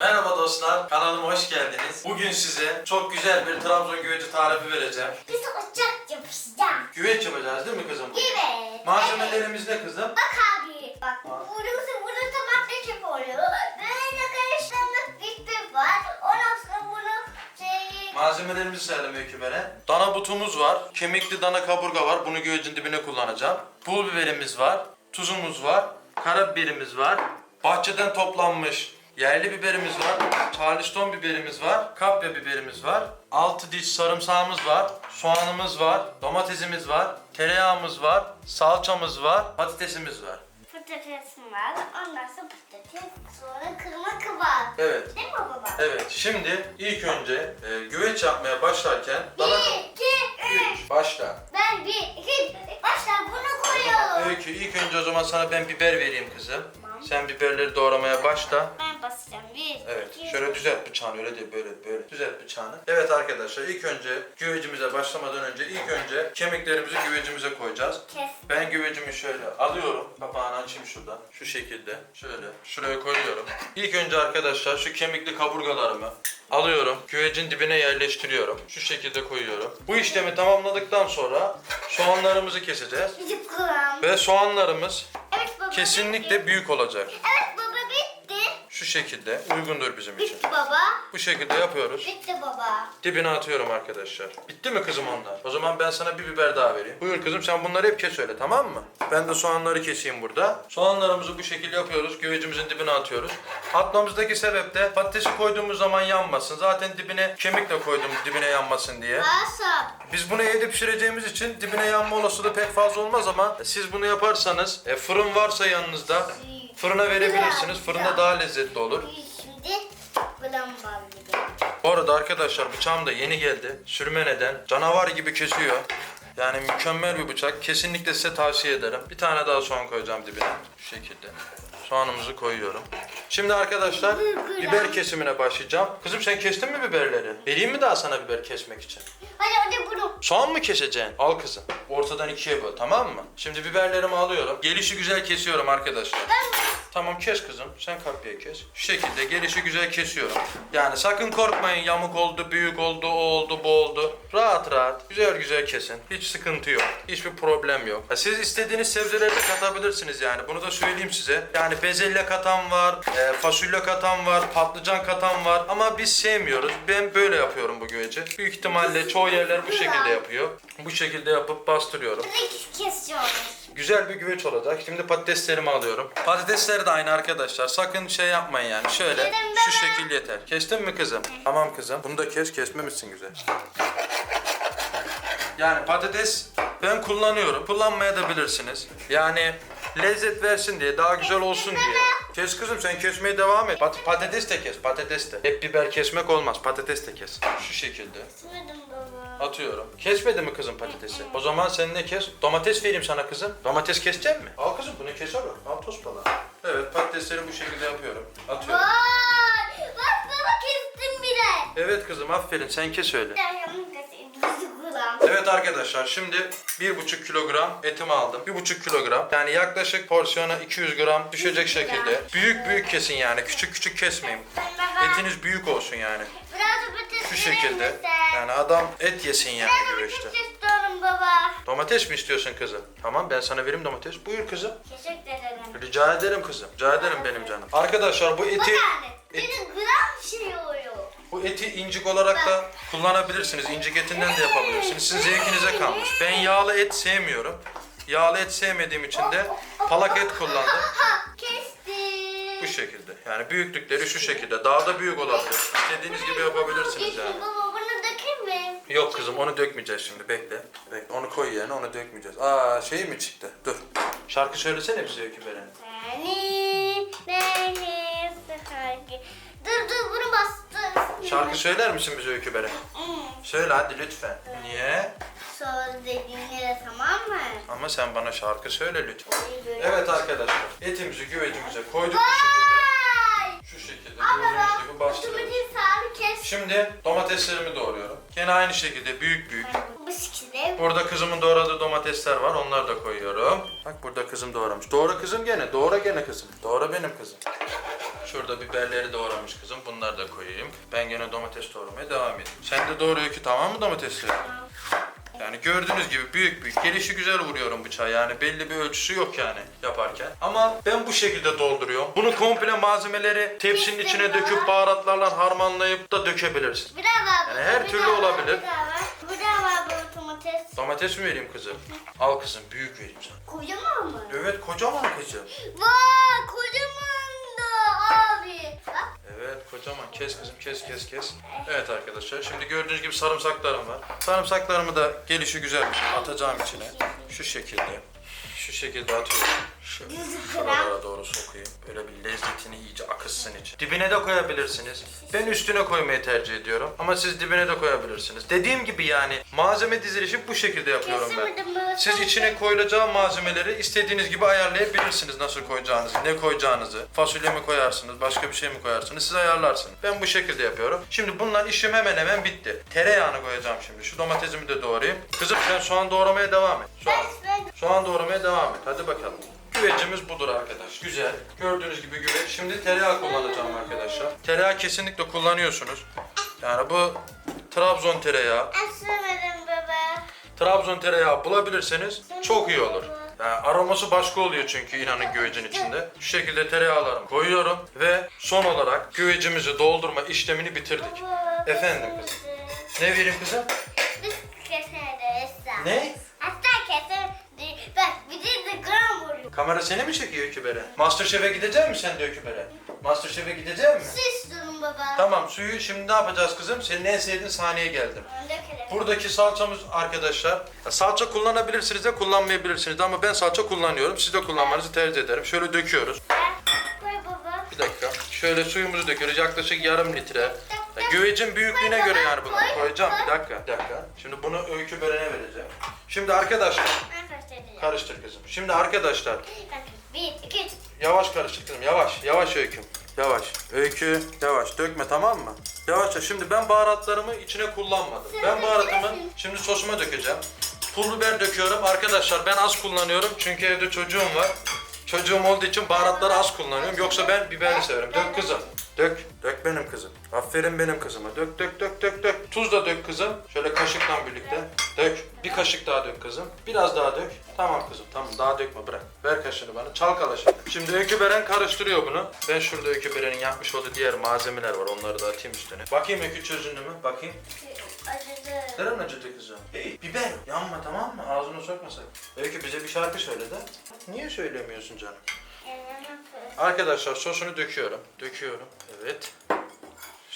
Merhaba dostlar, kanalıma hoş geldiniz. Bugün size çok güzel bir Trabzon güveci tarifi vereceğim. Biz ocak yapacağız. Güveç yapacağız değil mi kızım? Evet. Malzemelerimiz ne kızım? Bak abi. Bak burası burada tabak reçep oluyor. Böyle karıştırmak bir var. Ondan sonra bunu şey... Malzemelerimizi sayalım Öykümer'e. Dana butumuz var, kemikli dana kaburga var, bunu güvecin dibine kullanacağım. Pul biberimiz var, tuzumuz var, karabiberimiz var, bahçeden toplanmış yerli biberimiz var, charleston biberimiz var, kapya biberimiz var, 6 diş sarımsağımız var, soğanımız var, domatesimiz var, tereyağımız var, salçamız var, patatesimiz var. Patatesim var. Ondan sonra patates. Sonra kırma kıvar. Evet. Değil mi baba? Evet, şimdi ilk önce e, güveç yapmaya başlarken dana... Bir, iki, üç. Başla. Ben bir, iki, başla bunu koyuyorum. Öykü ilk önce o zaman sana ben biber vereyim kızım. Sen biberleri doğramaya başla. Ben basacağım. Bir, Evet, iki, şöyle düzelt bıçağını öyle değil böyle böyle düzelt bıçağını. Evet arkadaşlar ilk önce güvecimize başlamadan önce ilk önce kemiklerimizi güvecimize koyacağız. Kes. Ben güvecimi şöyle alıyorum. Kapağını açayım şuradan. Şu şekilde. Şöyle. Şuraya koyuyorum. İlk önce arkadaşlar şu kemikli kaburgalarımı alıyorum. Güvecin dibine yerleştiriyorum. Şu şekilde koyuyorum. Bu işlemi tamamladıktan sonra soğanlarımızı keseceğiz. Bizim kulağım. Ve soğanlarımız Evet baba. kesinlikle büyük olacak. Evet şekilde uygundur bizim için. Bitti baba. Bu şekilde yapıyoruz. Bitti baba. Dibine atıyorum arkadaşlar. Bitti mi kızım onlar? O zaman ben sana bir biber daha vereyim. Buyur kızım sen bunları hep kes öyle tamam mı? Ben de soğanları keseyim burada. Soğanlarımızı bu şekilde yapıyoruz. Güvecimizin dibine atıyoruz. Atmamızdaki sebep de patatesi koyduğumuz zaman yanmasın. Zaten dibine kemikle koydum dibine yanmasın diye. Asap. Biz bunu evde pişireceğimiz için dibine yanma olasılığı pek fazla olmaz ama siz bunu yaparsanız e, fırın varsa yanınızda fırına verebilirsiniz. Fırında daha lezzetli olur. Şimdi bulam var gibi. Bu arada arkadaşlar bıçağım da yeni geldi. Sürmeneden canavar gibi kesiyor. Yani mükemmel bir bıçak. Kesinlikle size tavsiye ederim. Bir tane daha soğan koyacağım dibine. Şu şekilde. Soğanımızı koyuyorum. Şimdi arkadaşlar biber kesimine başlayacağım. Kızım sen kestin mi biberleri? Vereyim mi daha sana biber kesmek için? Hadi hadi bunu. Soğan mı keseceksin? Al kızım. Ortadan ikiye böl tamam mı? Şimdi biberlerimi alıyorum. Gelişi güzel kesiyorum arkadaşlar. Ben Tamam kes kızım. Sen kapıya kes. Şu şekilde gelişi güzel kesiyorum. Yani sakın korkmayın yamuk oldu, büyük oldu, o oldu, bu oldu. Rahat rahat, güzel güzel kesin. Hiç sıkıntı yok. Hiçbir problem yok. Ha, Siz istediğiniz sebzeleri de katabilirsiniz yani. Bunu da söyleyeyim size. Yani bezelye katan var, e, fasulye katan var, patlıcan katan var. Ama biz sevmiyoruz. Ben böyle yapıyorum bu güveci. Büyük ihtimalle çoğu yerler bu şekilde yapıyor. Bu şekilde yapıp bastırıyorum. kesiyoruz. Güzel bir güveç olacak. Şimdi patateslerimi alıyorum. Patatesleri de aynı arkadaşlar. Sakın şey yapmayın yani. Şöyle şu şekil yeter. Kestin mi kızım? Tamam kızım. Bunu da kes. Kesmemişsin güzel. Yani patates ben kullanıyorum. Kullanmaya da bilirsiniz. Yani lezzet versin diye, daha güzel olsun diye. Kes kızım sen kesmeye devam et. Pat- patates de kes, patates de. Hep biber kesmek olmaz. Patates de kes. Şu şekilde. Atıyorum. Kesmedi mi kızım patatesi? O zaman sen ne kes? Domates vereyim sana kızım. Domates kesecek mi? Al kızım bunu kes oğlum. Al toz balığı. Evet patatesleri bu şekilde yapıyorum. Atıyorum. Vay! Bak baba kestim bile. Evet kızım aferin sen kes öyle. Ben yanım keseyim. Evet arkadaşlar şimdi 1,5 kilogram etimi aldım. 1,5 kilogram. Yani yaklaşık porsiyona 200 gram düşecek şekilde. Büyük büyük kesin yani. Küçük küçük kesmeyin. Etiniz büyük olsun yani. Biraz da şekilde. Yani adam et yesin yani güveçte. istiyorum baba. Domates mi istiyorsun kızım? Tamam ben sana vereyim domates. Buyur kızım. Teşekkür ederim. Rica ederim kızım. Rica ederim benim canım. Arkadaşlar bu eti et- Benim gram şey oluyor. bu eti incik olarak da kullanabilirsiniz. İncik etinden de yapabilirsiniz. Sizin zevkinize kalmış. Ben yağlı et sevmiyorum. Yağlı et sevmediğim için de palak et kullandım. Ha kestim. Bu şekilde. Yani büyüklükleri şu şekilde. Daha da büyük olabilir. İstediğiniz gibi yapabilirsiniz yani. Baba bunu dökeyim mi? Yok kızım onu dökmeyeceğiz şimdi. Bekle. Bekle. Onu koy yerine onu dökmeyeceğiz. Aa şey mi çıktı? Dur. Şarkı söylesene bize Öykü Beren. Beni, beni sıkarken. Dur dur bunu bastı. Şarkı söyler misin bize Öykü Beren? Söyle hadi lütfen. Niye? Söz dediğinde tamam mı? Ama sen bana şarkı söyle lütfen. Evet arkadaşlar etimizi güvecimize koyduk bu şekilde. Sağlık kes. Şimdi domateslerimi doğruyorum. Gene aynı şekilde büyük büyük. Bu şekilde. Burada kızımın doğradığı domatesler var. Onları da koyuyorum. Bak burada kızım doğramış. Doğra kızım gene. Doğra gene kızım. Doğra benim kızım. Şurada biberleri doğramış kızım. Bunları da koyayım. Ben gene domates doğramaya devam edeyim. Sen de doğru öykü tamam mı domatesleri? Yani gördüğünüz gibi büyük büyük gelişi güzel vuruyorum bıçağı yani belli bir ölçüsü yok yani yaparken. Ama ben bu şekilde dolduruyorum. Bunu komple malzemeleri tepsinin içine döküp baharatlarla harmanlayıp da dökebilirsin. Bir daha var. Yani her türlü olabilir. Bir daha var. Bir daha var bu domates. Domates mi vereyim kızım? Al kızım büyük vereyim sana. Kocaman mı? Evet kocaman kızım. Vay kocaman abi. Bak. Evet kocaman kes kızım kes kes kes. Evet arkadaşlar şimdi gördüğünüz gibi sarımsaklarım var. Sarımsaklarımı da gelişi güzel atacağım içine. Şu şekilde. Şu şekilde atıyorum. Şu, şuralara doğru sokayım. Böyle bir lezzetini iyice akıtsın için. Dibine de koyabilirsiniz. Ben üstüne koymayı tercih ediyorum. Ama siz dibine de koyabilirsiniz. Dediğim gibi yani malzeme dizilişi bu şekilde yapıyorum ben. Siz içine koyulacağı malzemeleri istediğiniz gibi ayarlayabilirsiniz nasıl koyacağınızı, ne koyacağınızı. Fasulye mi koyarsınız, başka bir şey mi koyarsınız siz ayarlarsınız. Ben bu şekilde yapıyorum. Şimdi bunların işim hemen hemen bitti. Tereyağını koyacağım şimdi. Şu domatesimi de doğrayayım. Kızım sen soğan doğramaya devam et. Soğan. Soğan doğramaya devam et. Hadi bakalım. Güvecimiz budur arkadaş. Güzel. Gördüğünüz gibi güveç. Şimdi tereyağı kullanacağım arkadaşlar. Tereyağı kesinlikle kullanıyorsunuz. Yani bu Trabzon tereyağı. Asamadım baba. Trabzon tereyağı bulabilirseniz çok iyi olur. Yani aroması başka oluyor çünkü inanın güvecin içinde. Şu şekilde tereyağlarımı koyuyorum ve son olarak güvecimizi doldurma işlemini bitirdik. Efendim kızım. Ne vereyim kızım? Ne? Kamera seni mi çekiyor Öküber'e? Masterchef'e gidecek misin sen de Öküber'e? Masterchef'e gidecek misin? Siz durun baba. Tamam suyu şimdi ne yapacağız kızım? Senin en sevdiğin sahneye geldim. Dökelim. Buradaki salçamız arkadaşlar. ya Salça kullanabilirsiniz de kullanmayabilirsiniz de ama ben salça kullanıyorum. Siz de kullanmanızı tercih ederim. Şöyle döküyoruz. Koy baba. Bir dakika. Şöyle suyumuzu döküyoruz. Yaklaşık yarım litre. Ya güvecin büyüklüğüne göre yani bunu koyacağım. Bir dakika, bir dakika. Şimdi bunu öykü börene vereceğim. Şimdi arkadaşlar. Karıştır kızım. Şimdi arkadaşlar, Bir, iki, üç. yavaş karıştır kızım. Yavaş, yavaş öyküm. Yavaş. Öykü, yavaş. Dökme tamam mı? Yavaşça. Şimdi ben baharatlarımı içine kullanmadım. Ben baharatımı şimdi sosuma dökeceğim. Pul biber döküyorum. Arkadaşlar ben az kullanıyorum çünkü evde çocuğum var. Çocuğum olduğu için baharatları az kullanıyorum. Yoksa ben biberli severim. Dök kızım. Dök. Dök benim kızım. Aferin benim kızıma. Dök dök dök dök dök. Tuz da dök kızım. Şöyle kaşıkla birlikte. Dök. Bir kaşık daha dök kızım. Biraz daha dök. Tamam kızım tamam daha dökme bırak. Ver kaşığını bana. Çalkala şimdi. Şimdi Öykü Beren karıştırıyor bunu. Ben şurada Öykü Beren'in yapmış olduğu diğer malzemeler var. Onları da atayım üstüne. Bakayım Öykü çözündü mü? Bakayım. Acıdı. Neren acıdı kızım? Hey, biber. Yanma tamam mı? Ağzına sokma sakın. Öykü bize bir şarkı söyle de. Niye söylemiyorsun canım? Arkadaşlar sosunu döküyorum. Döküyorum. Evet.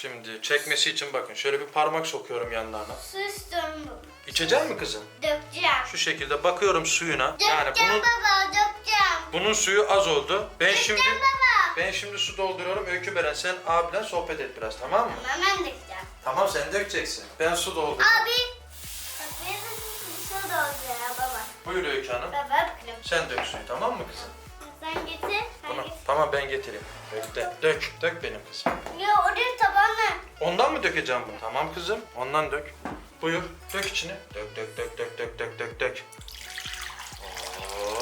Şimdi çekmesi için bakın şöyle bir parmak sokuyorum yanlarına. Su istiyorum. İçecek mi kızım? Dökeceğim. Şu şekilde bakıyorum suyuna. Yani Dökeceğim bunun baba, dökeceğim. bunun suyu az oldu. Ben şimdi Dökeceğim baba. ben şimdi su dolduruyorum. Öykü Beren sen abiyle sohbet et biraz tamam mı? Tamam ben dökeceğim. Tamam sen dökeceksin. Ben su dolduruyorum. Abi. Bak benim su doldu ya baba. Buyur Öykü Hanım. Baba bakın. Sen dök suyu tamam mı kızım? Sen getir. Sen Tamam, getir. tamam ben getireyim. Bekle. Dök, dök benim kızım. Ya oraya tabanla. Ondan mı dökeceğim bunu? Tamam kızım, ondan dök. Buyur, dök içine. Dök, dök, dök, dök, dök, dök, dök, dök.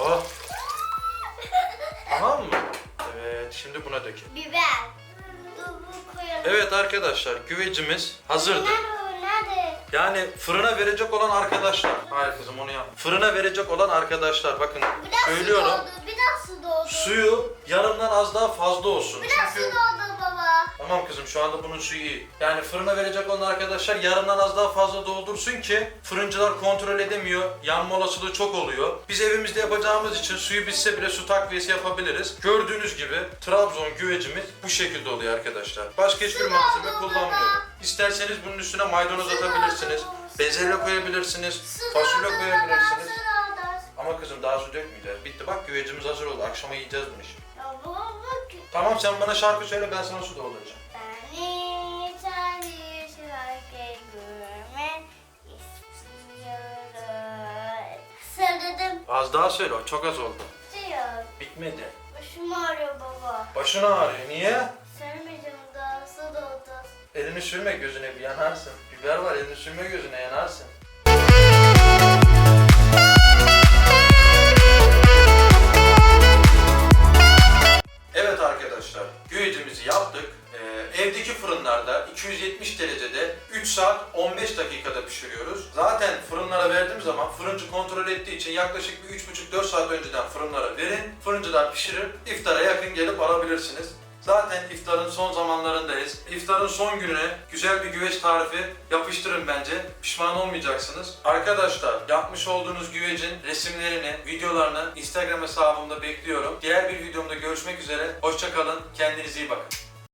Oh. Tamam mı? Evet, şimdi buna dökelim. Biber. Dur bu koyalım. Evet arkadaşlar, güvecimiz hazırdır. Nerede? Yani fırına verecek olan arkadaşlar. Hayır kızım onu yap. Fırına verecek olan arkadaşlar bakın Biraz söylüyorum. su doldu. Biraz su doldu. Suyu yarımdan az daha fazla olsun. Biraz su Çünkü doldu baba. Tamam kızım şu anda bunun suyu iyi. Yani fırına verecek olan arkadaşlar yarımdan az daha fazla doldursun ki fırıncılar kontrol edemiyor. Yanma olasılığı çok oluyor. Biz evimizde yapacağımız için suyu bitse bile su takviyesi yapabiliriz. Gördüğünüz gibi Trabzon güvecimiz bu şekilde oluyor arkadaşlar. Başka hiçbir Su malzeme baba. İsterseniz bunun üstüne maydanoz Su atabilirsiniz. Bezelye koyabilirsiniz. Su Fasulye koyabilirsiniz. Ama kızım daha su dökmeyeceğiz. Bitti bak güvecimiz hazır oldu. Akşama yiyeceğiz bunu şimdi. Tamam sen bana şarkı söyle ben sana su dolduracağım. Az daha söyle çok az oldu. Bitmedi. Başım ağrıyor baba. Başın ağrıyor. Niye? Sevmeyeceğim daha su doldu. Elini sürme gözüne bir yanarsın. Biber var elini sürme gözüne yanarsın. Evet arkadaşlar güvecimizi fırınlarda 270 derecede 3 saat 15 dakikada pişiriyoruz. Zaten fırınlara verdiğim zaman fırıncı kontrol ettiği için yaklaşık bir 3,5-4 saat önceden fırınlara verin. Fırıncılar pişirir, iftara yakın gelip alabilirsiniz. Zaten iftarın son zamanlarındayız. İftarın son gününe güzel bir güveç tarifi yapıştırın bence. Pişman olmayacaksınız. Arkadaşlar yapmış olduğunuz güvecin resimlerini, videolarını Instagram hesabımda bekliyorum. Diğer bir videomda görüşmek üzere. Hoşçakalın. Kendinize iyi bakın.